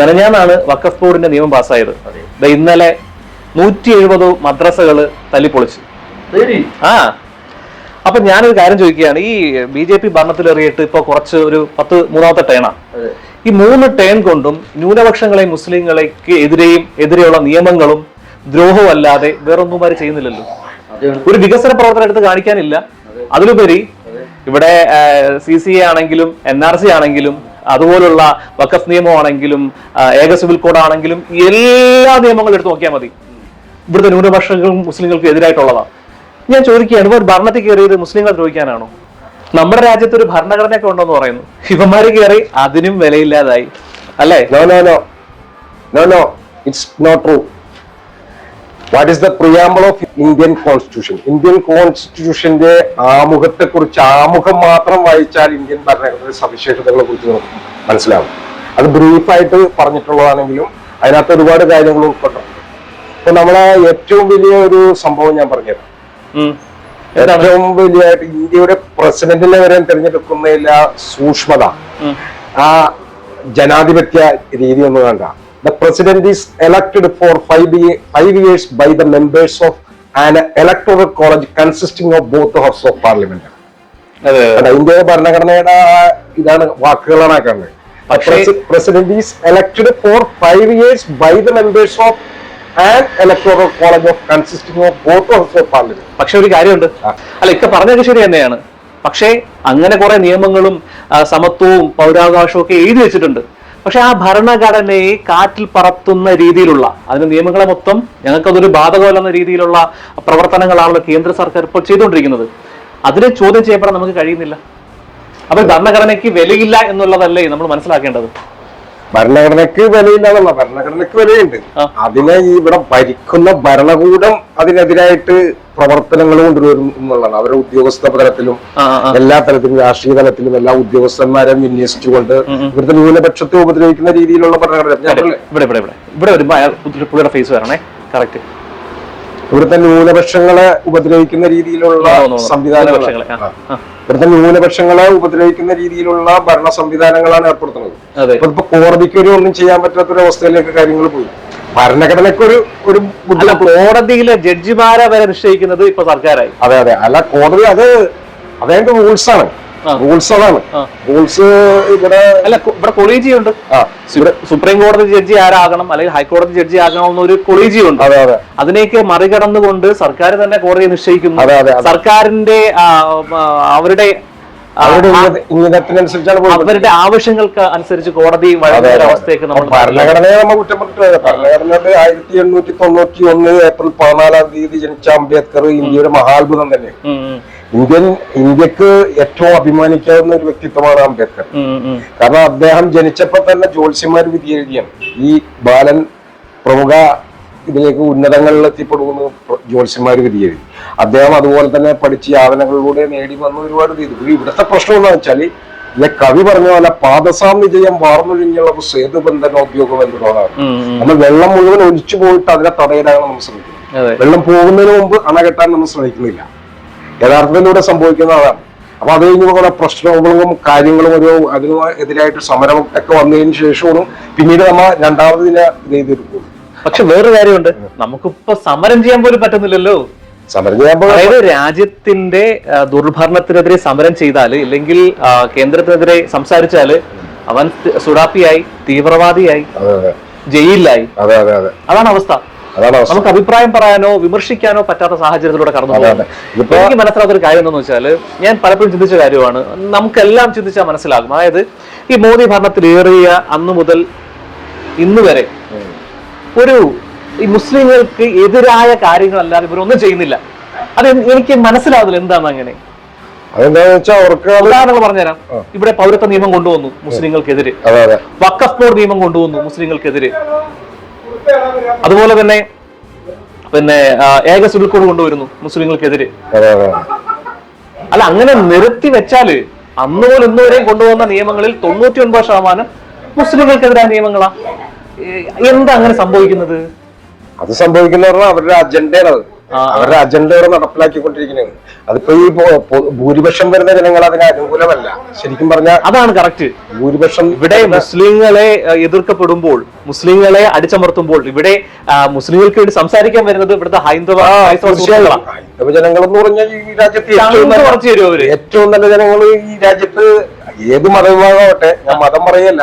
മെനഞ്ഞാന്നാണ് വക്കഫ് ബോർഡിന്റെ നിയമം പാസ്സായത്. ഇന്നലെ നൂറ്റി എഴുപത് മദ്രസകൾ തല്ലിപ്പൊളിച്ചു ആ. അപ്പൊ ഞാനൊരു കാര്യം ചോദിക്കുകയാണ്. ഈ ബി ജെ പി ഭരണത്തിലേറിയിട്ട് ഇപ്പൊ കുറച്ച് ഒരു പത്ത് മൂന്നാമത്തെ ടേണാ. ഈ മൂന്ന് ടേൺ കൊണ്ടും ന്യൂനപക്ഷങ്ങളെ മുസ്ലിങ്ങളേക്ക് എതിരെയും എതിരെയുള്ള നിയമങ്ങളും ദ്രോഹവും അല്ലാതെ വേറൊന്നും അവർ ചെയ്യുന്നില്ലല്ലോ ഒരു വികസന പ്രവർത്തനം എടുത്ത് കാണിക്കാനില്ല. അതിലുപരി ഇവിടെ സി സി എ ആണെങ്കിലും എൻ ആർ സി ആണെങ്കിലും അതുപോലുള്ള വക്കഫ് നിയമമാണെങ്കിലും ഏക സിവിൽ കോഡ് ആണെങ്കിലും എല്ലാ നിയമങ്ങളും എടുത്ത് നോക്കിയാൽ മതി. ഇവിടുത്തെ ന്യൂനപക്ഷങ്ങളും മുസ്ലിങ്ങൾക്കും എതിരായിട്ടുള്ളതാണ് ഞാൻ ചോദിക്കുകയാണ് ഇവർ ഭരണത്തിൽ കയറിയത് മുസ്ലിങ്ങൾ ദ്രോഹിക്കാനാണോ? നമ്മുടെ രാജ്യത്ത് ഒരു ഭരണഘടനയൊക്കെ ഉണ്ടെന്ന് പറയുന്നു. ശിവന്മാര് കയറി അതിനും വിലയില്ലാതായി. അല്ലേ? No no no no no it's not true. What is the preamble of Indian constitution Indian കോൺസ്റ്റിറ്റ്യൂഷന്റെ ആമുഖത്തെ കുറിച്ച് ആമുഖം മാത്രം വായിച്ചാൽ ഇന്ത്യൻ ഭരണഘടനയുടെ സവിശേഷതകളെ കുറിച്ച് നമുക്ക് മനസ്സിലാവും. അത് ബ്രീഫായിട്ട് പറഞ്ഞിട്ടുള്ളതാണെങ്കിലും അതിനകത്ത് ഒരുപാട് കാര്യങ്ങൾ ഉൾപ്പെട്ടിട്ടുണ്ട് ഇപ്പൊ നമ്മളെ ഏറ്റവും വലിയ ഒരു സംഭവം ഞാൻ പറഞ്ഞുതരാം. ഏറ്റവും വലിയ ഇന്ത്യയുടെ പ്രസിഡന്റിനെ വരെ തിരഞ്ഞെടുക്കുന്നതിലെ സൂക്ഷ്മത. ആ ജനാധിപത്യ രീതി ഒന്ന് കണ്ട the president is elected for five five years by the members of an electoral college consisting of both house of parliament അതെ ഇന്ത്യ ഭരണഘടനയുടെ ഇതാണ് വാക്കുകളാണ് ആ കാണുന്നത് president is elected for five years by the members of and electoral college of consisting of both house of parliament പക്ഷെ ഒരു കാര്യമുണ്ട്. അല്ല ഇക്ക പറഞ്ഞത് ശരി തന്നെയാണ്. പക്ഷേ അങ്ങനെ കുറെ നിയമങ്ങളും സമത്വവും പൗരാവകാശവും ഒക്കെ എഴുതി വെച്ചിട്ടുണ്ട്. പക്ഷെ ആ ഭരണഘടനയെ കാറ്റിൽ പറത്തുന്ന രീതിയിലുള്ള അതിന് നിയമങ്ങളെ മൊത്തം ഞങ്ങൾക്കതൊരു ബാധകമല്ലെന്ന രീതിയിലുള്ള പ്രവർത്തനങ്ങളാണല്ലോ കേന്ദ്ര സർക്കാർ ഇപ്പോൾ ചെയ്തുകൊണ്ടിരിക്കുന്നത്. അതിനെ ചോദ്യം ചെയ്യപ്പെടാൻ നമുക്ക് കഴിയുന്നില്ല. അപ്പൊ ഭരണഘടനയ്ക്ക് വിലയില്ല എന്നുള്ളതല്ലേ നമ്മൾ മനസ്സിലാക്കേണ്ടത്. ഭരണഘടനയ്ക്ക് വിലയില്ലാന്നുള്ള ഭരണഘടനയ്ക്ക് വിലയുണ്ട്. അതിനെ ഇവിടെ ഭരിക്കുന്ന ഭരണകൂടം അതിനെതിരായിട്ട് പ്രവർത്തനങ്ങൾ കൊണ്ടുവരും എന്നുള്ളതാണ്. അവരുടെ ഉദ്യോഗസ്ഥ തലത്തിലും. എല്ലാ തലത്തിലും രാഷ്ട്രീയ തലത്തിലും എല്ലാ ഉദ്യോഗസ്ഥന്മാരെ വിന്യസിച്ചുകൊണ്ട് ഇവിടുത്തെ ന്യൂനപക്ഷത്തെ ഉപദ്രവിക്കുന്ന രീതിയിലുള്ള ഭരണഘടന. ഇവിടെ ഇവിടെ ഇവിടെ. ഇവിടെ വരുമ്പോ പുള്ളിയുടെ ഫേസ് വരണേ കറക്റ്റ് ഇവിടുത്തെ ന്യൂനപക്ഷങ്ങളെ ഉപദ്രവിക്കുന്ന രീതിയിലുള്ള. സംവിധാനങ്ങൾ. ഇവിടുത്തെ ന്യൂനപക്ഷങ്ങളെ ഉപദ്രവിക്കുന്ന രീതിയിലുള്ള ഭരണ സംവിധാനങ്ങളാണ് ഏർപ്പെടുത്തുന്നത് അപ്പൊ ഇപ്പൊ കോടതിക്ക് ഒരു ഒന്നും ചെയ്യാൻ പറ്റാത്ത ഒരു അവസ്ഥയിലേക്ക് കാര്യങ്ങൾ പോയി ഭരണഘടനയ്ക്ക് ഒരു ഒരു കോടതിയിലെ ജഡ്ജിമാരെ വരെ നിശ്ചയിക്കുന്നത് ഇപ്പൊ സർക്കാരായി അതെ അതെ അല്ല കോടതി അത് അതായത് റൂൾസ് ആണ്. റൂൾസ് അതാണ്. റൂൾസ് ഇവിടെ അല്ല ഇവിടെ കൊളീജിയം ഉണ്ട് സുപ്രീം കോടതി ജഡ്ജി ആരാകണം അല്ലെങ്കിൽ ഹൈക്കോടതി ജഡ്ജി ആകണം എന്നൊരു കൊളീജിയം ഉണ്ട് അതെ അതെ. അതിനെയൊക്കെ മറികടന്നുകൊണ്ട് സർക്കാർ തന്നെ കോടതിയെ നിശ്ചയിക്കുന്നു. സർക്കാരിന്റെ അവരുടെ അവരുടെ ആവശ്യങ്ങൾക്ക് അനുസരിച്ച് കോടതി അവസ്ഥയൊക്കെ നമ്മൾ ഭരണഘടനയെ നമ്മൾ കുറ്റം പറഞ്ഞിട്ട് ഭരണഘടനയുടെ ആയിരത്തി എണ്ണൂറ്റി തൊണ്ണൂറ്റി ഒന്ന് ഏപ്രിൽ പതിനാലാം തീയതി ജനിച്ച അംബേദ്കർ ഇന്ത്യയുടെ മഹാത്ഭുതം തന്നെ. ഇന്ത്യൻ ഇന്ത്യയ്ക്ക് ഏറ്റവും അഭിമാനിക്കാവുന്ന ഒരു വ്യക്തിത്വമാണ് അംബേദ്കർ. കാരണം അദ്ദേഹം ജനിച്ചപ്പോ തന്നെ ജ്യോത്സ്യന്മാർ വിധി എഴുതിയാണ് ഈ ബാലൻ പ്രമുഖ ഇതിലേക്ക് ഉന്നതങ്ങളിൽ എത്തിപ്പെടുമെന്ന് ജ്യോത്സ്യന്മാർ വിധി എഴുതി അദ്ദേഹം അതുപോലെ തന്നെ പഠിച്ച് യാതനകളിലൂടെ നേടി വന്ന ഒരുപാട് ചെയ്തു. ഇത് ഇവിടുത്തെ പ്രശ്നം എന്ന് വെച്ചാൽ ഇല്ല കവി പറഞ്ഞ പോലെ പാദസാം വിജയം വാർന്നൊഴിഞ്ഞുള്ള സേതുബന്ധനോദ്യോഗം എന്നുള്ളതാണ്. നമ്മൾ വെള്ളം മുഴുവൻ ഒലിച്ചു പോയിട്ട് അതിനെ തടയിടാനാണ് നമ്മൾ ശ്രമിക്കുന്നത് വെള്ളം പോകുന്നതിന് മുമ്പ് അണ കെട്ടാൻ നമ്മൾ ശ്രമിക്കുന്നില്ല. യഥാർത്ഥത്തിലൂടെ സംഭവിക്കുന്ന അതാണ് അപ്പൊ അത് കഴിഞ്ഞ് കുറെ പ്രശ്നങ്ങളും കാര്യങ്ങളും ഒരു അതിന് എതിരായിട്ട് സമരം ഒക്കെ വന്നതിന് ശേഷവും പിന്നീട് നമ്മൾ രണ്ടാമത് ഇതിനെ ഇത് പക്ഷെ വേറൊരു കാര്യമുണ്ട്. നമുക്കിപ്പോ സമരം ചെയ്യാൻ പോലും പറ്റുന്നില്ലല്ലോ. സമരം ചെയ്യാൻ അതായത് രാജ്യത്തിന്റെ ദുർഭരണത്തിനെതിരെ സമരം ചെയ്താൽ ഇല്ലെങ്കിൽ കേന്ദ്രത്തിനെതിരെ സംസാരിച്ചാൽ അവൻ സുഡാപ്പിയായി തീവ്രവാദിയായി ജയിലിലായി. അതെ അതെ അതെ. അതാണ് അവസ്ഥ. നമുക്ക് അഭിപ്രായം പറയാനോ വിമർശിക്കാനോ പറ്റാത്ത സാഹചര്യത്തിലൂടെ കടന്നു എനിക്ക് മനസ്സിലാത്ത ഒരു കാര്യം എന്താണെന്ന് വെച്ചാൽ ഞാൻ പലപ്പോഴും ചിന്തിച്ച കാര്യമാണ് നമുക്കെല്ലാം ചിന്തിച്ചാൽ മനസ്സിലാകും. അതായത് ഈ മോദി ഭരണത്തിൽ ഭരണത്തിലേറിയ അന്നു മുതൽ ഇന്ന് വരെ ഒരു ഈ മുസ്ലിങ്ങൾക്ക് എതിരായ കാര്യങ്ങളല്ലാതെ ഇവരൊന്നും ചെയ്യുന്നില്ല. അത് എനിക്ക് മനസ്സിലാവുന്നില്ല എന്താണ് അങ്ങനെ. വെച്ചാൽ അവർക്ക് ഉദാഹരണങ്ങൾ പറഞ്ഞുതരാം. ഇവിടെ പൗരത്വ നിയമം കൊണ്ടുവന്നു മുസ്ലിങ്ങൾക്കെതിരെ. വക്കഫ് ബോർഡ് നിയമം കൊണ്ടുവന്നു മുസ്ലിങ്ങൾക്കെതിരെ. അതുപോലെ തന്നെ പിന്നെ ഏക സിവിൽ കോഡ് കൊണ്ടുവരുന്നു മുസ്ലിങ്ങൾക്കെതിരെ. അല്ല അങ്ങനെ നിർത്തി വെച്ചാൽ അന്ന് മുതൽ ഇന്ന് വരെയും കൊണ്ടുവന്ന നിയമങ്ങളിൽ തൊണ്ണൂറ്റി ഒൻപത് ശതമാനം മുസ്ലിങ്ങൾക്കെതിരായ നിയമങ്ങളാ. ഏ, എന്താ അങ്ങനെ സംഭവിക്കുന്നത്? അത് സംഭവിക്കുന്ന പറഞ്ഞാൽ അവരുടെ അജണ്ടയാണ് അത്. അവരുടെ നടപ്പിലാക്കി നടപ്പിലാക്കിക്കൊണ്ടിരിക്കുന്നത്. അതിപ്പോ ഈ ഭൂരിപക്ഷം വരുന്ന ജനങ്ങൾ അതിന് അനുകൂലമല്ല. ശരിക്കും പറഞ്ഞാൽ അതാണ് കറക്റ്റ് ഭൂരിപക്ഷം ഇവിടെ മുസ്ലിങ്ങളെ എതിർക്കപ്പെടുമ്പോൾ മുസ്ലിങ്ങളെ അടിച്ചമർത്തുമ്പോൾ ഇവിടെ മുസ്ലിങ്ങൾക്ക് വേണ്ടി സംസാരിക്കാൻ വരുന്നത് ഇവിടുത്തെ ഹൈന്ദവ. ഹൈന്ദവ ജനങ്ങൾ എന്ന് പറഞ്ഞാൽ ഈ രാജ്യത്ത് ഏറ്റവും നല്ല ജനങ്ങൾ ഈ രാജ്യത്ത് ഏത് മതവിഭാഗമാവട്ടെ ഞാൻ മതം പറയല്ല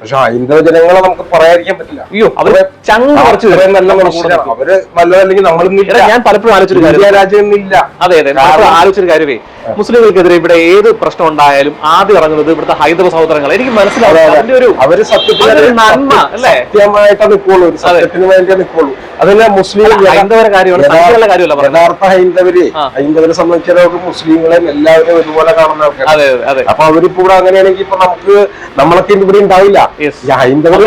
പക്ഷെ ഹൈന്ദവ ജനങ്ങളെ നമുക്ക് പറയാതിരിക്കാൻ പറ്റില്ല. അയ്യോ അവർ ചങ്ങ കുറച്ച് നല്ല മനുഷ്യരാണ് അവർ നല്ലതല്ലെങ്കിൽ നമ്മളും ഞാൻ പലപ്പോഴും ആലോചിച്ചൊരു കാര്യം. രാജ്യം ഇന്നില്ല അതെ. അതെ ആലോചിച്ചൊരു കാര്യമേ. മുസ്ലിങ്ങൾക്കെതിരെ ഇവിടെ ഏത് പ്രശ്നം ഉണ്ടായാലും ആദ്യം ഇറങ്ങുന്നത് ഇവിടുത്തെ ഹൈന്ദവ സഹോദരങ്ങൾ എനിക്ക് മനസ്സിലാവും. അവർ സത്യത്തിന് നന്മ അല്ലേ? സത്യമായിട്ടാ നിൽക്കുള്ളൂ. സത്യത്തിന് വേണ്ടിയേ നിൽക്കുള്ളൂ. അതല്ല മുസ്ലിം ഹൈന്ദവരെ കാര്യമല്ല യഥാർത്ഥ ഹൈന്ദവര്. ഹൈന്ദവരെ സംബന്ധിച്ചിടത്തോളം മുസ്ലിങ്ങളെ എല്ലാവരും ഒരുപോലെ കാണുന്ന അതെ. അപ്പൊ അവരിപ്പോ ഇവിടെ അങ്ങനെയാണെങ്കിൽ ഇപ്പൊ നമുക്ക് നമ്മളൊക്കെ ഇവിടെ ഉണ്ടാവില്ല. ഹൈന്ദവര്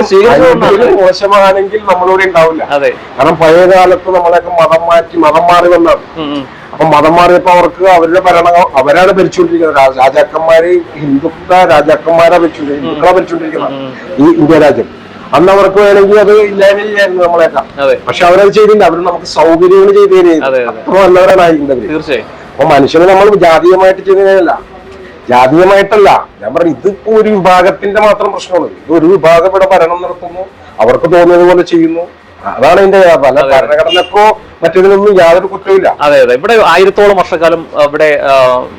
മോശമാണെങ്കിൽ നമ്മളിവിടെ ഉണ്ടാവില്ല. കാരണം പഴയ കാലത്ത് നമ്മളെയൊക്കെ മതം മാറ്റി മതം മാറി വന്നാണ്. അപ്പൊ മതം മാറിയപ്പോ അവർക്ക് അവരുടെ ഭരണ അവരാണ് ഭരിച്ചുകൊണ്ടിരിക്കുന്നത്. രാജാക്കന്മാര് ഹിന്ദുക്ക രാജാക്കന്മാരാ ഭരിച്ചുകൊണ്ടിരിക്കുന്നത്. ഹിന്ദുക്കളെ ഭരിച്ചുകൊണ്ടിരിക്കുന്നത്. ഈ ഇന്ത്യ രാജ്യം. അന്ന് അവർക്ക് വേണമെങ്കിൽ അത് നമ്മളെയൊക്കെ. അതെ. പക്ഷെ അവരത് ചെയ്തില്ല. അവർ നമുക്ക് സൗകര്യങ്ങൾ ചെയ്തു തരുന്നത് അതെ, അതെ. അത്ര നല്ലവരാണ് തീർച്ചയായും. അപ്പൊ മനുഷ്യനെ നമ്മൾ ജാതീയമായിട്ട് ചെയ്യുന്നതല്ല ജാതീയമായിട്ടല്ല. ഞാൻ പറഞ്ഞു ഇതിപ്പോ ഒരു വിഭാഗത്തിന്റെ മാത്രം പ്രശ്നമാണ്. ഇത് ഒരു വിഭാഗം ഇവിടെ ഭരണം നടത്തുന്നു. അവർക്ക് തോന്നിയത് പോലെ ചെയ്യുന്നു. അതാണ് ഇതിന്റെ പല ഭരണഘടനക്കോ മറ്റേതിനൊന്നും യാതൊരു കുറ്റമില്ല അതെ അതെ. ഇവിടെ ആയിരത്തോളം വർഷക്കാലം ഇവിടെ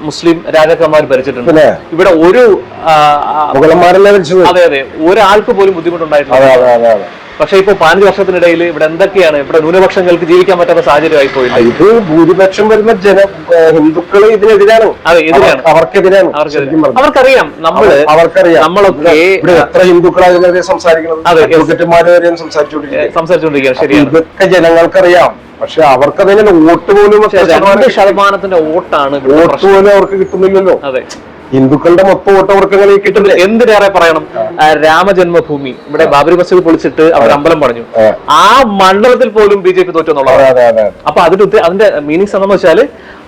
മുസ്ലിം രാജാക്കന്മാർ ഭരിച്ചിട്ടുണ്ട്. ഇവിടെ ഒരു മുഗളന്മാരല്ലേ ഭരിച്ചത്? അതെ അതെ. ഒരാൾക്ക് പോലും ബുദ്ധിമുട്ടുണ്ടായിട്ടില്ല. പക്ഷെ ഇപ്പൊ പതിനഞ്ച് വർഷത്തിനിടയിൽ ഇവിടെ എന്തൊക്കെയാണ് ഇവിടെ ന്യൂനപക്ഷങ്ങൾക്ക് ജീവിക്കാൻ പറ്റാത്ത സാഹചര്യമായി പോയില്ല? ഇത് ഭൂരിപക്ഷം വരുന്ന ജന ഹിന്ദുക്കൾ ഇതിനെതിരാണ്. അതെ എതിരാണ് അവർ- അവർക്കെതിരാണ്. അവർക്കറിയാം നമ്മൾ അവർക്കറിയാം. നമ്മളൊക്കെ ഇവിടെ എത്ര ഹിന്ദുക്കളായവരെ സംസാരിക്കണം അതെ, yes. അഡ്വക്കറ്റുമാര് വരെയും സംസാരിച്ചോണ്ടിരിക്കുക സംസാരിച്ചുകൊണ്ടിരിക്കുകയാണ്. ശരിയാണ്. ഇതൊക്കെ ജനങ്ങൾക്കറിയാം. പക്ഷെ അവർക്ക് അതിനെ വോട്ട് പോലും രണ്ട് ശതമാനത്തിന്റെ വോട്ടാണ് വോട്ട് പോലും അവർക്ക് കിട്ടുന്നില്ലല്ലോ. അതെ. ഹിന്ദുക്കളുടെ മൊത്തം വോട്ട് കിട്ടുന്നത് കിട്ടുന്നില്ല. എന്തിനേറെ പറയണം? രാമജന്മഭൂമി. ഇവിടെ ബാബരി മസ്ജിദ് പൊളിച്ചിട്ട് അവർ അമ്പലം പറഞ്ഞു ആ. മണ്ഡലത്തിൽ പോലും ബി ജെ പി തോറ്റു എന്നുള്ളതാണ് അപ്പൊ അതിന്റെ അതിന്റെ മീനിങ്സ് എന്താണെന്ന് വെച്ചാൽ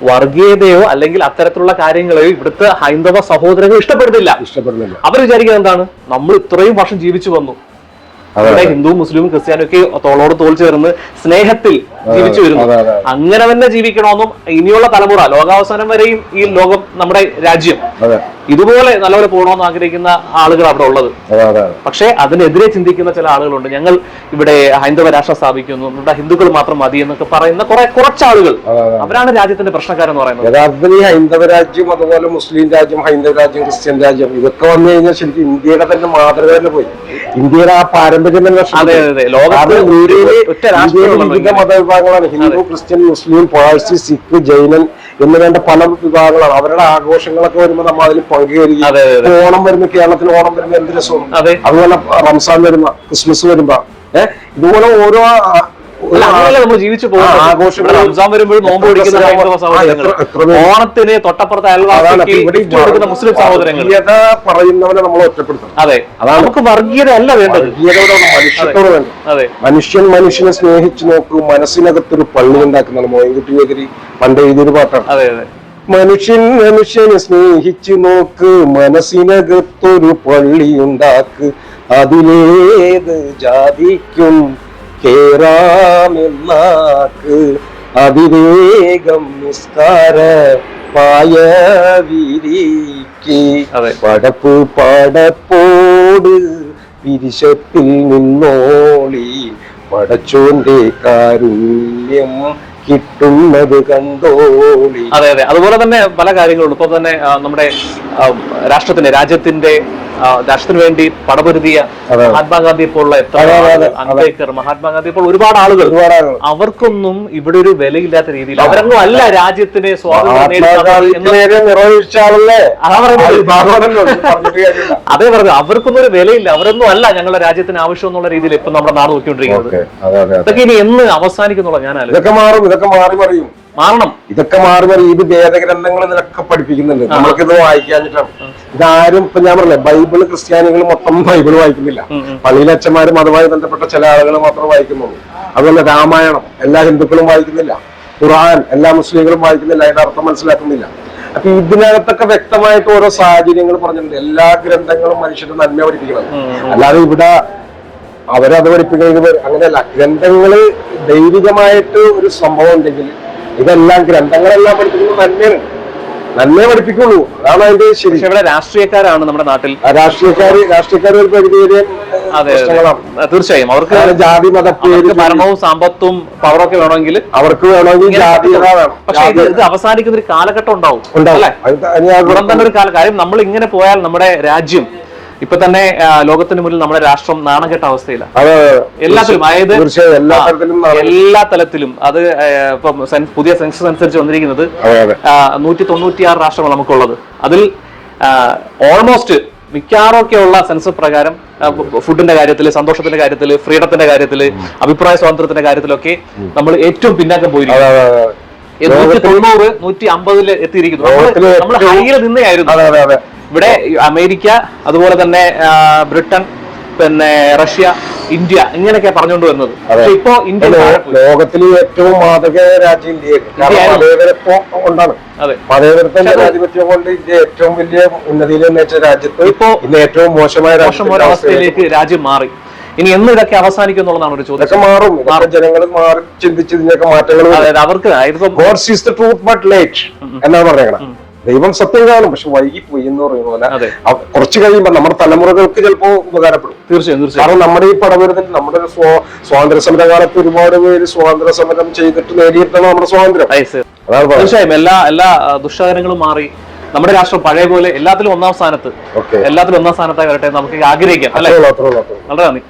വർഗീയതയോ അല്ലെങ്കിൽ അത്തരത്തിലുള്ള കാര്യങ്ങളെയോ ഇവിടുത്തെ ഹൈന്ദവ സഹോദരങ്ങൾ ഇഷ്ടപ്പെടുന്നില്ല. ഇഷ്ടപ്പെടുന്നില്ല. അവർ വിചാരിക്കുന്നത് എന്താണ്? നമ്മൾ ഇത്രയും വർഷം ജീവിച്ചു വന്നു. ഇവിടെ ഹിന്ദു മുസ്ലിം ക്രിസ്ത്യാനും ഒക്കെ തോളോട് തോൾ ചേർന്ന് സ്നേഹത്തിൽ ജീവിച്ചു വരുന്നു. അങ്ങനെ തന്നെ ജീവിക്കണമെന്നും ഇനിയുള്ള തലമുറ ലോകാവസാനം വരെയും ഈ ലോകം നമ്മുടെ രാജ്യം. ഇതുപോലെ നല്ലപോലെ പോകണമെന്ന് ആഗ്രഹിക്കുന്ന ആളുകൾ അവിടെ ഉള്ളത്. പക്ഷേ അതിനെതിരെ ചിന്തിക്കുന്ന ചില ആളുകളുണ്ട്. ഞങ്ങൾ ഇവിടെ ഹൈന്ദവ രാഷ്ട്രം സ്ഥാപിക്കുന്നു. ഇവിടെ ഹിന്ദുക്കൾ മാത്രം മതി എന്നൊക്കെ പറയുന്ന കുറെ കുറച്ചാളുകൾ. ആളുകൾ. അവരാണ് രാജ്യത്തിന്റെ പ്രശ്നക്കാരെന്ന് പറയുന്നത്. യഥാർത്ഥത്തിൽ ഈ ഹൈന്ദവ രാജ്യം അതുപോലെ മുസ്ലിം രാജ്യം ഹൈന്ദവ രാജ്യം ക്രിസ്ത്യൻ രാജ്യം ഇതൊക്കെ വന്നു കഴിഞ്ഞാൽ ശരിക്കും ഇന്ത്യയുടെ തന്നെ മാതൃക തന്നെ പോയി. ഇന്ത്യയുടെ ആ പാരമ്പര്യം തന്നെ വിവിധ മതവിഭാഗങ്ങളാണ്. ഹിന്ദു ക്രിസ്ത്യൻ മുസ്ലിം പാഴ്സി സിഖ് ജൈനൻ എന്ന് വേണ്ട പല വിഭാഗങ്ങളാണ്. അവരുടെ ആഘോഷങ്ങളൊക്കെ വരുമ്പോൾ നമ്മൾ അതിൽ പങ്കുചേരുകയും ഓണം വരുന്ന കേരളത്തിൽ ഓണം വരുന്ന എന്ത് രസമാണ്? അതെ. അതുപോലെ റംസാൻ വരുന്ന ക്രിസ്മസ് വരുമ്പോ. ഏഹ് ഇതുപോലെ ഓരോ ജീവിച്ചു? ഓണത്തിന് തൊട്ടപ്പുറത്തെ അയൽവാസികൾ അയൽവാസിക്ക് മുസ്ലിം സഹോദരങ്ങൾ. വർഗീയത പറയുന്നവനെ നമ്മൾ ഒറ്റപ്പെടുത്തണം. അതെ. അതാണ്. നമുക്ക് വർഗീയത അല്ല വേണ്ടത് മനുഷ്യത്തോട് വേണ്ട അതെ. മനുഷ്യൻ മനുഷ്യനെ സ്നേഹിച്ചു നോക്കൂ മനസ്സിനകത്തൊരു പള്ളി ഉണ്ടാക്കുന്നതാണ് മോയൻകുട്ടിയെതിരി പണ്ട് എഴുതിയൊരു പാട്ടാണ്. അതെ അതെ. മനുഷ്യൻ മനുഷ്യനെ സ്നേഹിച്ചു നോക്ക് മനസ്സിനകത്തൊരു പള്ളി ഉണ്ടാക്ക് അതിലേത് ജാതിക്കും കേറാമെന്നാക്ക്. അതിവേഗം നിസ്കാര പായ വിരിക്ക്. പടപ്പ് പടപ്പോട് പിരിശത്തിൽ നിന്നോളി. പടച്ചോന്റെ കാരുണ്യം കിട്ടുന്നത് കണ്ടോളി അതെ അതെ. അതുപോലെ തന്നെ പല കാര്യങ്ങളുണ്ട്. ഇപ്പൊ തന്നെ നമ്മുടെ രാഷ്ട്രത്തിന്റെ രാജ്യത്തിന്റെ രാഷ്ട്രത്തിന് വേണ്ടി പടപൊരുതിയ മഹാത്മാഗാന്ധി ഇപ്പോൾ പോലുള്ള എത്ര. അംബേദ്കർ മഹാത്മാഗാന്ധി ഇപ്പോൾ ഒരുപാട് ആളുകൾ അവർക്കൊന്നും ഇവിടെ ഒരു വിലയില്ലാത്ത രീതിയിൽ അവരൊന്നും അല്ല രാജ്യത്തിന് അതാ പറഞ്ഞു അവർക്കൊന്നും ഒരു വിലയില്ല. അവരൊന്നും അല്ല ഞങ്ങളുടെ രാജ്യത്തിന് ആവശ്യം എന്നുള്ള രീതിയിൽ ഇപ്പൊ നമ്മുടെ നാട് നോക്കിക്കൊണ്ടിരിക്കുന്നത്. ഇതൊക്കെ ഇനി എന്ന് അവസാനിക്കുന്നുള്ള. ഞാൻ ഇതൊക്കെ മാറും. ഇതൊക്കെ മാറി മറിയും. മാറണം. ഇതൊക്കെ മാറി പറയും ഇത് വേദഗ്രന്ഥങ്ങൾ ഇതിലൊക്കെ പഠിപ്പിക്കുന്നുണ്ട്. നമ്മൾക്ക് ഇത് വായിക്കാഞ്ഞിട്ടാണ്. ഇതാരും ഇപ്പൊ ഞാൻ പറഞ്ഞില്ലേ ബൈബിൾ ക്രിസ്ത്യാനികൾ മൊത്തം ബൈബിൾ വായിക്കുന്നില്ല. പള്ളിയിലെ അച്ഛന്മാരും അതുമായി ബന്ധപ്പെട്ട ചില ആളുകൾ മാത്രമേ വായിക്കുന്നുള്ളൂ. അതുപോലെ രാമായണം എല്ലാ ഹിന്ദുക്കളും വായിക്കുന്നില്ല. ഖുർആൻ എല്ലാ മുസ്ലിങ്ങളും വായിക്കുന്നില്ല. അതിന്റെ അർത്ഥം മനസ്സിലാക്കുന്നില്ല. അപ്പൊ ഇതിനകത്തൊക്കെ വ്യക്തമായിട്ട് ഓരോ സാഹചര്യങ്ങൾ പറഞ്ഞിട്ടുണ്ട്. എല്ലാ ഗ്രന്ഥങ്ങളും മനുഷ്യരുടെ നന്മ പഠിപ്പിക്കണം അല്ലാതെ ഇവിടെ അവരത് പഠിപ്പിക്കുന്നത് അങ്ങനെയല്ല. ഗ്രന്ഥങ്ങൾ ദൈവികമായിട്ട് ഒരു സംഭവം ഉണ്ടെങ്കിൽ ഇതെല്ലാം ഗ്രന്ഥങ്ങളെല്ലാം പഠിപ്പിക്കുന്നത് നന്മയാണ്. നന്മയെ പഠിപ്പിക്കുള്ളൂ. അതാണ് അതിന്റെ ശരി. ഇവിടെ രാഷ്ട്രീയക്കാരാണ് നമ്മുടെ നാട്ടിൽ. രാഷ്ട്രീയക്കാർ രാഷ്ട്രീയക്കാര് രാഷ്ട്രീയക്കാർ ഒരു പരിധി വരെ. തീർച്ചയായും. അവർക്ക് ജാതി മത ഭരണവും സമ്പത്തും പവറൊക്കെ വേണമെങ്കിൽ അവർക്ക് വേണമെങ്കിൽ ജാതി പക്ഷേ ഇത് അവസാനിക്കുന്ന ഒരു കാലഘട്ടം ഉണ്ടാവും. ഉണ്ടാവും. ഒരു കാലം കാര്യം നമ്മൾ ഇങ്ങനെ പോയാൽ നമ്മുടെ രാജ്യം ഇപ്പൊ തന്നെ ലോകത്തിന് മുന്നിൽ നമ്മുടെ രാഷ്ട്രം നാണകെട്ട അവസ്ഥയിലാണ് എല്ലാത്തിലും അതായത് എല്ലാ തലത്തിലും അത് ഇപ്പം പുതിയ സെൻസസ് അനുസരിച്ച് വന്നിരിക്കുന്നത് നൂറ്റി തൊണ്ണൂറ്റിയാറ് രാഷ്ട്രങ്ങൾ നമുക്കുള്ളത്. അതിൽ ഓൾമോസ്റ്റ് മിക്കാറൊക്കെ ഉള്ള സെൻസസ് പ്രകാരം ഫുഡിന്റെ കാര്യത്തിൽ സന്തോഷത്തിന്റെ കാര്യത്തിൽ ഫ്രീഡത്തിന്റെ കാര്യത്തിൽ അഭിപ്രായ സ്വാതന്ത്ര്യത്തിന്റെ കാര്യത്തിലൊക്കെ നമ്മൾ ഏറ്റവും പിന്നാക്കം പോയിരിക്കുന്നു. നൂറ്റി തൊണ്ണൂറ് നൂറ്റി അമ്പതിൽ എത്തിയിരിക്കുന്നു. നമ്മൾ ഹൈയിൽ നിന്നെയായിരുന്നു ആയിരുന്നു. ഇവിടെ അമേരിക്ക അതുപോലെ തന്നെ ബ്രിട്ടൻ പിന്നെ റഷ്യ ഇന്ത്യ ഇങ്ങനെയൊക്കെ പറഞ്ഞുകൊണ്ട് വരുന്നത്. പക്ഷെ ഇപ്പോ ഇന്ത്യ ലോകത്തിൽ ലോകത്തിലെ ഏറ്റവും മാതൃക രാജ്യം ഇന്ത്യയാണ്. അതെ. ജനാധിപത്യം കൊണ്ട് ഇന്ത്യ ഏറ്റവും വലിയ ഉന്നതിയിൽ രാജ്യത്ത് ഇപ്പോ ഇന്ന് ഏറ്റവും മോശമായ മോശം രാജ്യം മാറി. ഇനി എന്ന് ഇതൊക്കെ അവസാനിക്കും എന്നുള്ളതാണ് ഒരു ചോദ്യം. മാറും. ജനങ്ങൾ മാറി ചിന്തിച്ച് ഇതിനൊക്കെ മാറ്റങ്ങൾ. അതായത് അവർക്ക് God sees the truth but late എന്നാണ് പറയുന്നത് ദൈവം സത്യം കാണും. പക്ഷെ വൈകി പോയി എന്ന് പറയുന്ന പോലെ കുറച്ച് കഴിയുമ്പോൾ നമ്മുടെ തലമുറകൾക്ക് ചിലപ്പോ ഉപകാരപ്പെടും. തീർച്ചയായും തീർച്ചയായും. കാരണം നമ്മുടെ ഈ പടവരുന്നിൽ നമ്മുടെ സ്വാ- സ്വാതന്ത്ര്യ സമര കാലത്ത് ഒരുപാട് പേര് സ്വാതന്ത്ര്യ സമരം ചെയ്തിട്ട് നേടിയിട്ടാണ് നമ്മുടെ സ്വാതന്ത്ര്യം. തീർച്ചയായും എല്ലാ എല്ലാ ആ, ദുഷ്കരങ്ങളും മാറി നമ്മുടെ രാഷ്ട്രം പഴയ പോലെ എല്ലാത്തിലും ഒന്നാം സ്ഥാനത്ത് എല്ലാത്തിലും ഒന്നാം സ്ഥാനത്തായി വരട്ടെ നമുക്ക് ആഗ്രഹിക്കാം അല്ലേ? വളരെ നന്ദി.